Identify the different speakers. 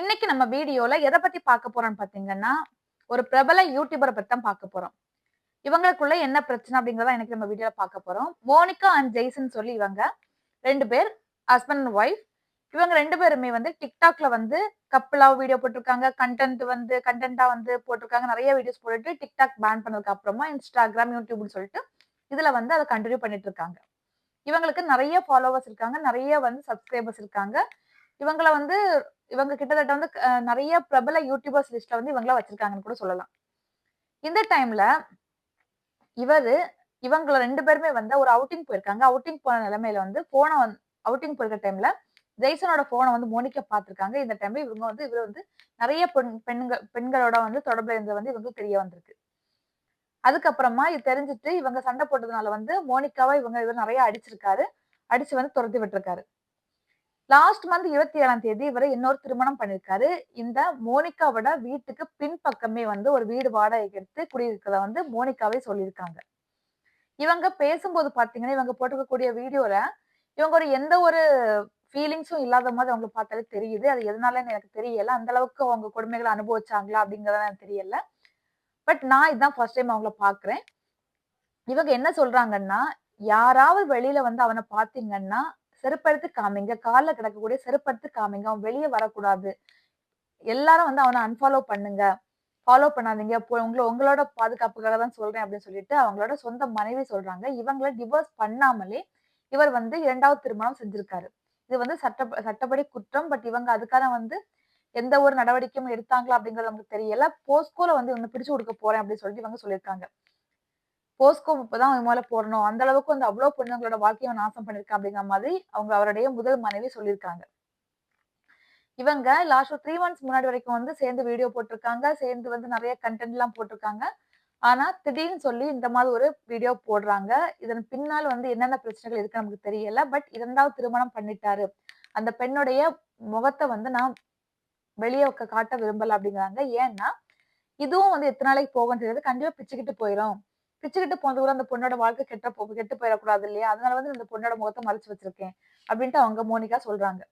Speaker 1: இன்னைக்கு நம்ம வீடியோல எதை பத்தி பார்க்க போறோம்னு பாத்தீங்கன்னா ஒரு பிரபல யூடியூபரை பத்தி தான் பார்க்க போறோம். இவங்களுக்குள்ள என்ன பிரச்சனை அப்படிங்கறத எனக்கு நம்ம வீடியோல பார்க்க போறோம். மோனிகா அண்ட் ஜெய்சன் சொல்லி இவங்க ரெண்டு பேர் ஹஸ்பண்ட் அண்ட் ஒய்ஃப் இவங்க ரெண்டு பேருமே வந்து டிக்டாக்ல வந்து கப்பலா வீடியோ போட்டிருக்காங்க. கண்டென்ட் வந்து கண்டென்ட்டா வந்து போட்டிருக்காங்க. நிறைய வீடியோஸ் போட்டுட்டு டிக்டாக் பேன் பண்ணதுக்கு அப்புறமா இன்ஸ்டாகிராம் யூடியூப்னு சொல்லிட்டு இதுல வந்து அதை கண்டினியூ பண்ணிட்டு இருக்காங்க. இவங்களுக்கு நிறைய ஃபாலோவர்ஸ் இருக்காங்க. நிறைய வந்து சப்ஸ்கிரைபர்ஸ் இருக்காங்க. இவங்கள வந்து இவங்க கிட்டத்தட்ட வந்து நிறைய பிரபல யூடியூபர்ஸ் லிஸ்ட்ல வந்து இவங்கள வச்சிருக்காங்கன்னு கூட சொல்லலாம். இந்த டைம்ல இவரு இவங்கள ரெண்டு பேருமே வந்து ஒரு அவுட்டிங் போயிருக்காங்க. அவுட்டிங் போன நிலைமையில வந்து போனை வந்து அவுட்டிங் போயிருக்க டைம்ல ஜெய்சனோட போனை வந்து மோனிகா பார்த்திருக்காங்க. இந்த டைம்ல இவங்க வந்து இவர் வந்து நிறைய பெண் பெண்கள் பெண்களோட வந்து தொடர்புல இருந்தது வந்து இவங்களுக்கு தெரிய வந்திருக்கு. அதுக்கப்புறமா இது தெரிஞ்சுட்டு இவங்க சண்டை போட்டதுனால வந்து மோனிகாவை இவங்க இவர் நிறைய அடிச்சிருக்காரு. அடிச்சு வந்து துரத்தி விட்டுருக்காரு. லாஸ்ட் மந்த் இருபத்தி ஏழாம் தேதி இவரை இன்னொரு திருமணம் பண்ணியிருக்காரு இந்த மோனிகாவோட வீட்டுக்கு பின்பக்கமே வந்து ஒரு வீடு வாடகைக்கு எடுத்து குடியிருக்கிறத வந்து மோனிகாவே சொல்லியிருக்காங்க. இவங்க பேசும்போது பாத்தீங்கன்னா இவங்க போட்டிருக்கக்கூடிய வீடியோல இவங்க ஒரு எந்த ஒரு ஃபீலிங்ஸும் இல்லாத மாதிரி அவங்களுக்கு பார்த்தாலே தெரியுது. அது எதனாலன்னு எனக்கு தெரியல. அந்த அளவுக்கு அவங்க கொடுமைகளை அனுபவிச்சாங்களா அப்படிங்கறத எனக்கு தெரியல. பட் நான் இதுதான் ஃபர்ஸ்ட் டைம் அவங்கள பாக்குறேன். இவங்க என்ன சொல்றாங்கன்னா யாராவது வெளியில வந்து அவனை பாத்தீங்கன்னா செருப்படுத்து காமிங்க. காலில் கிடக்கக்கூடிய செருப்படுத்து காமிங்க. அவன் வெளியே வரக்கூடாது. எல்லாரும் வந்து அவனை அன்ஃபாலோ பண்ணுங்க. ஃபாலோ பண்ணாதீங்க. உங்களை உங்களோட பாதுகாப்புக்காக தான் சொல்றேன் அப்படின்னு சொல்லிட்டு அவங்களோட சொந்த மனைவி சொல்றாங்க. இவங்கள டிவோர்ஸ் பண்ணாமலே இவர் வந்து இரண்டாவது திருமணம் செஞ்சிருக்காரு. இது வந்து சட்ட சட்டப்படி குற்றம். பட் இவங்க அதுக்கான வந்து எந்த ஒரு நடவடிக்கையும் எடுத்தாங்களா அப்படிங்கறது நமக்கு தெரியல. போஸ்கோல வந்து இவங்க பிடிச்சு கொடுக்க போறேன் அப்படின்னு சொல்லிட்டு இவங்க சொல்லியிருக்காங்க. போஸ்கோ இப்பதான் இவன் மேல போடணும். அந்த அளவுக்கு வந்து அவ்வளவு பொண்ணுங்களோட வாழ்க்கையை நாசம் பண்ணிருக்கான் அப்படிங்கிற மாதிரி அவங்க அவருடைய முதல் மனைவி சொல்லியிருக்காங்க. இவங்க லாஸ்ட் த்ரீ மந்த்ஸ் முன்னாடி வரைக்கும் வந்து சேர்ந்து வீடியோ போட்டிருக்காங்க. சேர்ந்து வந்து நிறைய கண்டென்ட் எல்லாம் போட்டிருக்காங்க. ஆனா திடீர்னு சொல்லி இந்த மாதிரி ஒரு வீடியோ போடுறாங்க. இதன் பின்னால் வந்து என்னென்ன பிரச்சனைகள் இருக்கு நமக்கு தெரியல. பட் இரண்டாவது திருமணம் பண்ணிட்டாரு. அந்த பெண்ணுடைய முகத்தை வந்து நான் வெளியே காட்ட விரும்பல அப்படிங்கிறாங்க. ஏன்னா இதுவும் வந்து எத்தனை நாளைக்கு போகும்னு தெரியாது. கண்டிப்பா பிச்சுக்கிட்டு போயிடும் பிச்சுக்கிட்டு போனது கூட அந்த பொண்ணோட வாழ்க்கை கெட்ட போ கெட்டு போயிடக்கூடாது இல்லையா? அதனால வந்து இந்த பொண்ணோட முகத்தை மறைச்சு வச்சிருக்கேன் அப்படின்ட்டு அவங்க மோனிகா சொல்றாங்க.